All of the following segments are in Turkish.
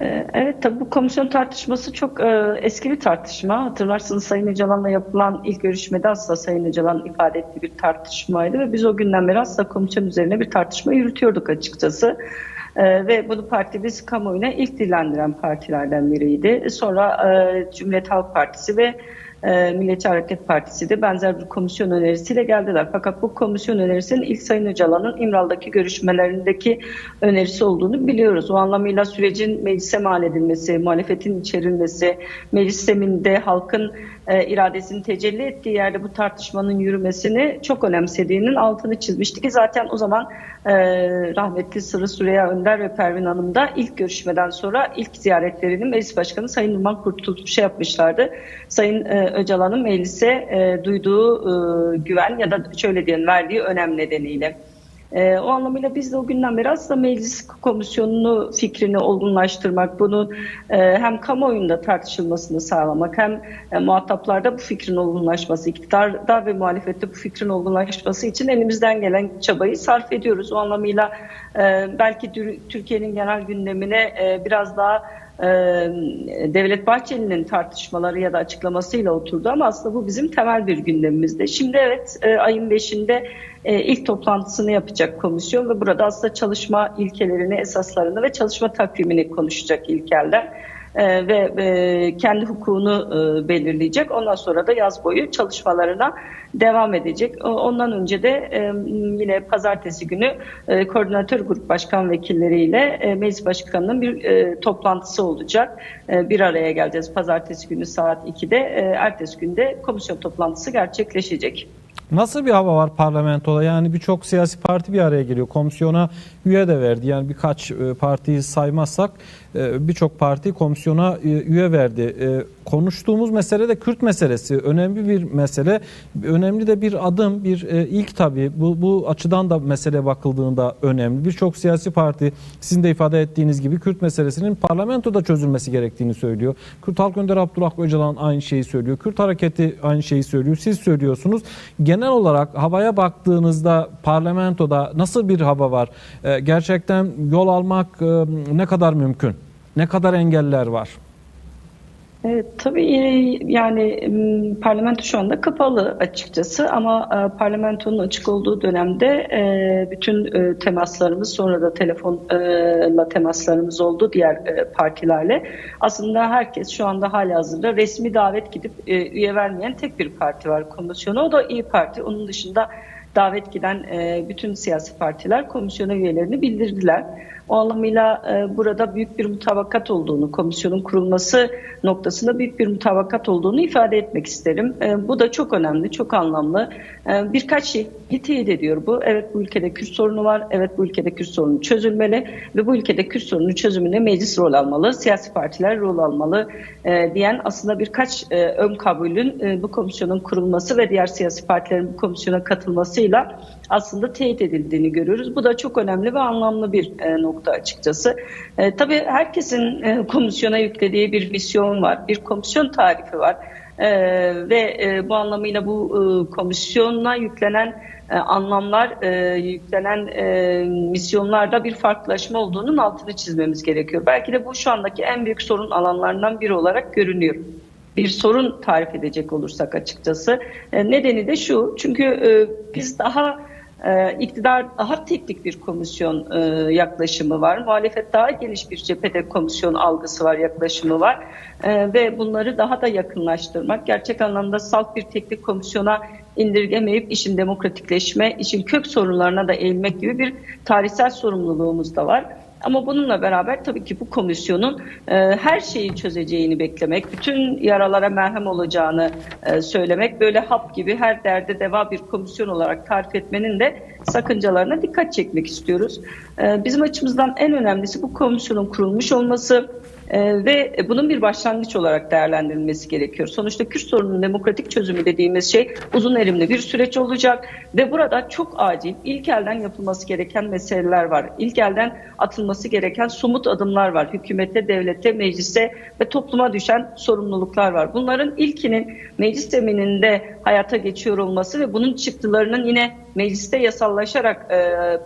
Ee, Evet tabii bu komisyon tartışması çok e, eski bir tartışma. Hatırlarsınız Sayın Öcalan'la yapılan ilk görüşmede aslında Sayın Öcalan ifade ettiği bir tartışmaydı ve biz o günden beri aslında komisyon üzerine bir tartışma yürütüyorduk açıkçası. Ee, ve bunu partimiz kamuoyuna ilk dillendiren partilerden biriydi. Sonra e, Cumhuriyet Halk Partisi ve e, Milliyetçi Hareket Partisi de benzer bir komisyon önerisiyle geldiler. Fakat bu komisyon önerisinin ilk Sayın Öcalan'ın İmral'daki görüşmelerindeki önerisi olduğunu biliyoruz. O anlamıyla sürecin meclise mal edilmesi, muhalefetin içerilmesi, meclis sisteminde halkın e, iradesini tecelli ettiği yerde bu tartışmanın yürümesini çok önemsediğinin altını çizmişti ki zaten o zaman e, rahmetli Sırrı Süreyya Önder ve Pervin Hanım da ilk görüşmeden sonra ilk ziyaretlerini Meclis Başkanı Sayın Numan Kurtulmuş'a yapmışlardı. Sayın e, Öcalan'ın meclise e, duyduğu e, güven ya da şöyle diyelim verdiği önem nedeniyle. E, o anlamıyla biz de o günden beri aslında meclis komisyonunu fikrini olgunlaştırmak, bunu e, hem kamuoyunda tartışılmasını sağlamak hem e, muhataplarda bu fikrin olgunlaşması, iktidarda ve muhalefette bu fikrin olgunlaşması için elimizden gelen çabayı sarf ediyoruz. O anlamıyla e, belki Türkiye'nin genel gündemine e, biraz daha Devlet Bahçeli'nin tartışmaları ya da açıklamasıyla oturdu ama aslında bu bizim temel bir gündemimizde. Şimdi evet ayın 5'inde e, ilk toplantısını yapacak komisyon ve burada aslında çalışma ilkelerini, esaslarını ve çalışma takvimini konuşacak ilkeller. E, ve e, kendi hukukunu e, belirleyecek. Ondan sonra da yaz boyu çalışmalarına devam edecek. Ondan önce de e, yine pazartesi günü koordinatör grup başkan vekilleriyle meclis başkanının bir toplantısı olacak. Bir araya geleceğiz pazartesi günü saat 2'de. E, ertesi günde komisyon toplantısı gerçekleşecek. Nasıl bir hava var parlamentoda? Yani birçok siyasi parti bir araya geliyor. Komisyona üye de verdi. Yani birkaç e, partiyi saymazsak e, birçok parti komisyona e, üye verdi. Konuştuğumuz mesele de Kürt meselesi. Önemli bir mesele. Önemli de bir adım, bir e, ilk tabii. Bu, bu açıdan da mesele bakıldığında önemli. Birçok siyasi parti sizin de ifade ettiğiniz gibi Kürt meselesinin parlamentoda çözülmesi gerektiğini söylüyor. Kürt Halk Önderi Abdullah Öcalan aynı şeyi söylüyor. Kürt Hareketi aynı şeyi söylüyor. Siz söylüyorsunuz. Genel olarak havaya baktığınızda parlamentoda nasıl bir hava var? E, gerçekten yol almak e, ne kadar mümkün? Ne kadar engeller var? Evet, tabii e, yani parlamento şu anda kapalı açıkçası ama e, parlamentonun açık olduğu dönemde e, bütün e, temaslarımız sonra da telefonla temaslarımız oldu diğer e, partilerle. Aslında herkes şu anda halihazırda resmi davet gidip e, üye vermeyen tek bir parti var komisyona. O da İyi Parti. Onun dışında davet giden e, bütün siyasi partiler komisyona üyelerini bildirdiler. O anlamıyla e, burada büyük bir mutabakat olduğunu, komisyonun kurulması noktasında büyük bir mutabakat olduğunu ifade etmek isterim. E, bu da çok önemli, çok anlamlı. E, birkaç şey teyit ediyor bu. Evet bu ülkede Kürt sorunu var, evet bu ülkede Kürt sorunu çözülmeli ve bu ülkede Kürt sorunu çözümüne meclis rol almalı, siyasi partiler rol almalı e, diyen aslında birkaç e, ön kabulün e, bu komisyonun kurulması ve diğer siyasi partilerin bu komisyona katılmasıyla aslında teyit edildiğini görüyoruz. Bu da çok önemli ve anlamlı bir e, nokta açıkçası. E, tabii herkesin e, komisyona yüklediği bir misyon var, bir komisyon tarifi var. E, ve e, bu anlamıyla bu e, komisyona yüklenen e, anlamlar, e, yüklenen e, misyonlarda bir farklılaşma olduğunun altını çizmemiz gerekiyor. Belki de bu şu andaki en büyük sorun alanlarından biri olarak görünüyor bir sorun tarif edecek olursak açıkçası. E, nedeni de şu, çünkü e, biz daha e, iktidar daha teknik bir komisyon yaklaşımı var. Muhalefet daha geniş bir cephede komisyon algısı var, yaklaşımı var. Ve bunları daha da yakınlaştırmak, gerçek anlamda salt bir teknik komisyona indirgemeyip işin demokratikleşme, işin kök sorunlarına da eğilmek gibi bir tarihsel sorumluluğumuz da var. Ama bununla beraber tabii ki bu komisyonun e, her şeyi çözeceğini beklemek, bütün yaralara merhem olacağını e, söylemek, böyle hap gibi her derde deva bir komisyon olarak tarif etmenin de sakıncalarına dikkat çekmek istiyoruz. E, bizim açımızdan en önemlisi bu komisyonun kurulmuş olması, ee, ve bunun bir başlangıç olarak değerlendirilmesi gerekiyor. Sonuçta Kürt sorununun demokratik çözümü dediğimiz şey uzun erimli bir süreç olacak ve burada çok acil ilk elden yapılması gereken meseleler var. İlk elden atılması gereken somut adımlar var. Hükümete, devlete, meclise ve topluma düşen sorumluluklar var. Bunların ilkinin meclis zemininde hayata geçiyor olması ve bunun çıktılarının yine mecliste yasallaşarak e,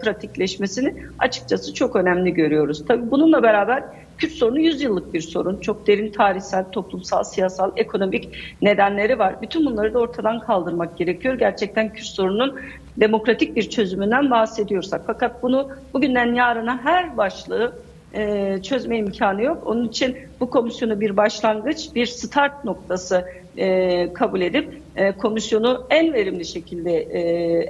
pratikleşmesini açıkçası çok önemli görüyoruz. Tabii bununla beraber Kürt sorunu 100 yıllık bir sorun. Çok derin tarihsel, toplumsal, siyasal, ekonomik nedenleri var. Bütün bunları da ortadan kaldırmak gerekiyor. Gerçekten Kürt sorunun demokratik bir çözümünden bahsediyorsak. Fakat bunu bugünden yarına her başlığı e, çözme imkanı yok. Onun için bu komisyonu bir başlangıç, bir start noktası e, kabul edip e, komisyonu en verimli şekilde, e,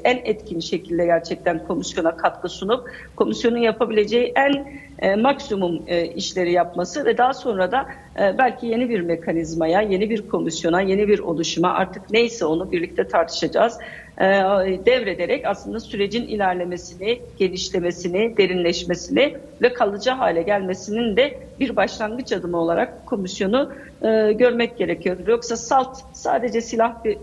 en etkin şekilde gerçekten komisyona katkı sunup komisyonun yapabileceği en e, maksimum işleri yapması ve daha sonra da belki yeni bir mekanizmaya, yeni bir komisyona, yeni bir oluşuma artık neyse onu birlikte tartışacağız. Devrederek aslında sürecin ilerlemesini, genişlemesini, derinleşmesini ve kalıcı hale gelmesinin de bir başlangıç adımı olarak komisyonu e, görmek gerekiyor. Yoksa salt sadece silah bir,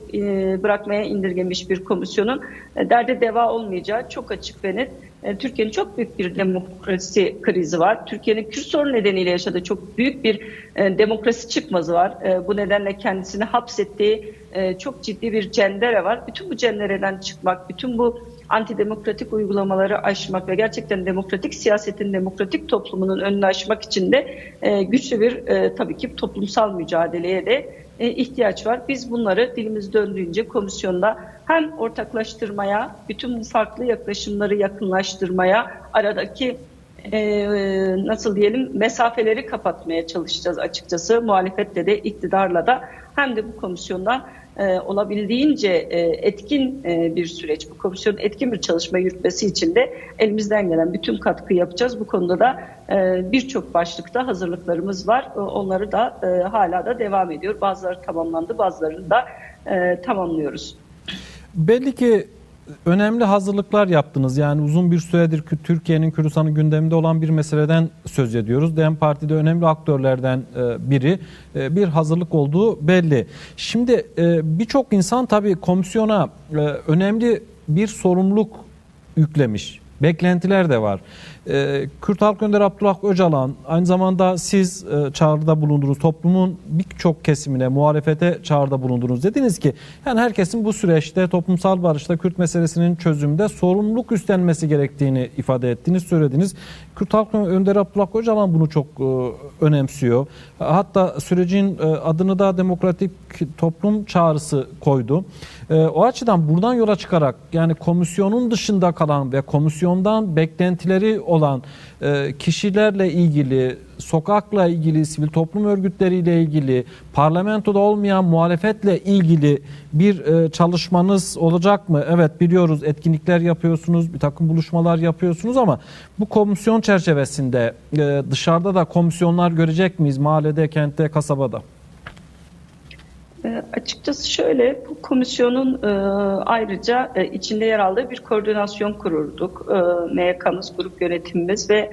bırakmaya indirgemiş bir komisyonun e, derde deva olmayacağı çok açık ve net. E, Türkiye'nin çok büyük bir demokrasi krizi var. Türkiye'nin Kürt sorunu nedeniyle yaşadığı çok büyük bir e, demokrasi çıkmazı var. E, bu nedenle kendisini hapsettiği e, çok ciddi bir cendere var. Bütün bu cendereden çıkmak, bütün bu antidemokratik uygulamaları aşmak ve gerçekten demokratik siyasetin, demokratik toplumunun önünü aşmak için de e, güçlü bir e, tabii ki toplumsal mücadeleye de e, ihtiyaç var. Biz bunları dilimiz döndüğünce komisyonda hem ortaklaştırmaya, bütün bu farklı yaklaşımları yakınlaştırmaya, aradaki e, nasıl diyelim mesafeleri kapatmaya çalışacağız açıkçası. Muhalefetle de iktidarla da hem de bu komisyondan e, olabildiğince e, etkin e, bir süreç, bu komisyonun etkin bir çalışma yürütmesi için de elimizden gelen bütün katkı yapacağız. Bu konuda da birçok başlıkta hazırlıklarımız var. Onları da hala da devam ediyor. Bazıları tamamlandı, bazılarını da tamamlıyoruz. Belli ki önemli hazırlıklar yaptınız. Yani uzun bir süredir Türkiye'nin Kürdistan'ın gündeminde olan bir meseleden söz ediyoruz. DEM Parti'de önemli aktörlerden e, biri. E, Bir hazırlık olduğu belli. Şimdi e, birçok insan tabii komisyona önemli bir sorumluluk yüklemiş. Beklentiler de var. Ee, Kürt Halk Önderi Abdullah Öcalan aynı zamanda siz e, çağrıda bulundunuz. Toplumun birçok kesimine muhalefete çağrıda bulundunuz. Dediniz ki yani herkesin bu süreçte toplumsal barışta Kürt meselesinin çözümünde sorumluluk üstlenmesi gerektiğini ifade ettiniz, söylediniz. Kürt Halk Önderi Abdullah Öcalan bunu çok e, önemsiyor. Hatta sürecin e, adını da demokratik toplum çağrısı koydu. E, o açıdan buradan yola çıkarak yani komisyonun dışında kalan ve komisyondan beklentileri olan e, kişilerle ilgili, sokakla ilgili, sivil toplum örgütleriyle ilgili, parlamentoda olmayan muhalefetle ilgili bir e, çalışmanız olacak mı? Evet biliyoruz etkinlikler yapıyorsunuz, bir takım buluşmalar yapıyorsunuz ama bu komisyon çerçevesinde e, dışarıda da komisyonlar görecek miyiz mahallede, kentte, kasabada? E, açıkçası şöyle, bu komisyonun e, ayrıca e, içinde yer aldığı bir koordinasyon kururduk. E, MYK'mız, grup yönetimimiz ve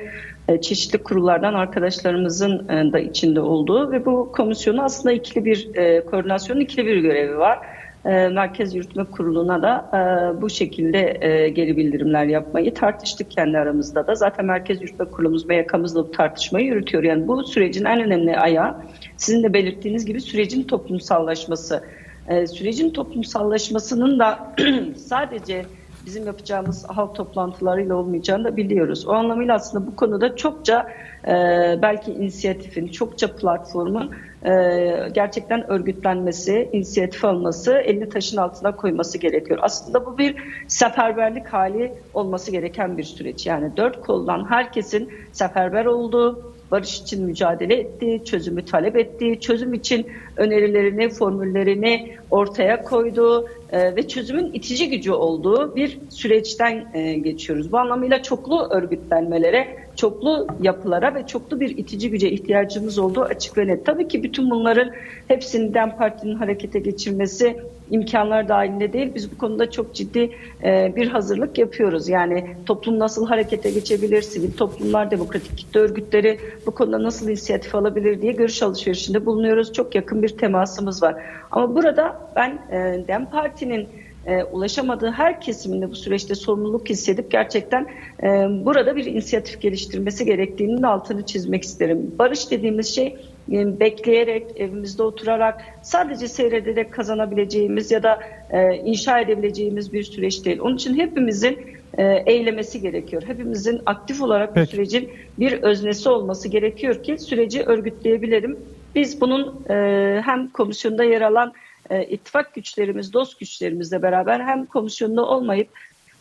e, çeşitli kurullardan arkadaşlarımızın da içinde olduğu ve bu komisyonu aslında ikili bir e, koordinasyonun ikili bir görevi var. E, Merkez Yürütme Kurulu'na da e, bu şekilde e, geri bildirimler yapmayı tartıştık kendi aramızda da. Zaten Merkez Yürütme Kurulumuz, MYK'mız da bu tartışmayı yürütüyor. Yani bu sürecin en önemli ayağı sizin de belirttiğiniz gibi sürecin toplumsallaşması. E, sürecin toplumsallaşmasının da sadece bizim yapacağımız halk toplantılarıyla olmayacağını da biliyoruz. O anlamıyla aslında bu konuda çokça e, belki inisiyatifin, çokça platformun e, gerçekten örgütlenmesi, inisiyatif alması, elini taşın altına koyması gerekiyor. Aslında bu bir seferberlik hali olması gereken bir süreç. Yani dört koldan herkesin seferber olduğu, barış için mücadele ettiği, çözümü talep ettiği, çözüm için önerilerini, formüllerini ortaya koyduğu e, ve çözümün itici gücü olduğu bir süreçten e, geçiyoruz. Bu anlamıyla çoklu örgütlenmelere, çoklu yapılara ve çoklu bir itici güce ihtiyacımız olduğu açık ve net. Tabii ki bütün bunların hepsini DEM Parti'nin harekete geçirmesi imkanlar dahilinde değil. Biz bu konuda çok ciddi e, bir hazırlık yapıyoruz. Yani toplum nasıl harekete geçebilir, sivil toplumlar, demokratik kitle örgütleri bu konuda nasıl inisiyatif alabilir diye görüş alışverişinde bulunuyoruz. Çok yakın bir temasımız var. Ama burada ben e, DEM Parti'nin e, ulaşamadığı her kesiminde bu süreçte sorumluluk hissedip gerçekten e, burada bir inisiyatif geliştirmesi gerektiğinin altını çizmek isterim. Barış dediğimiz şey e, bekleyerek, evimizde oturarak, sadece seyrederek kazanabileceğimiz ya da e, inşa edebileceğimiz bir süreç değil. Onun için hepimizin e, eylemesi gerekiyor. Hepimizin aktif olarak bu Peki. sürecin bir öznesi olması gerekiyor ki süreci örgütleyebilelim. Biz bunun e, hem komisyonda yer alan e, ittifak güçlerimiz, dost güçlerimizle beraber hem komisyonda olmayıp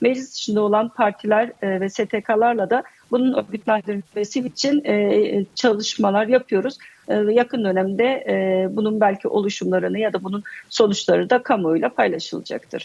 meclis dışında olan partiler e, ve STK'larla da bunun örgütlendirilmesi için e, çalışmalar yapıyoruz. E, yakın dönemde bunun belki oluşumlarını ya da bunun sonuçları da kamuoyuyla paylaşılacaktır.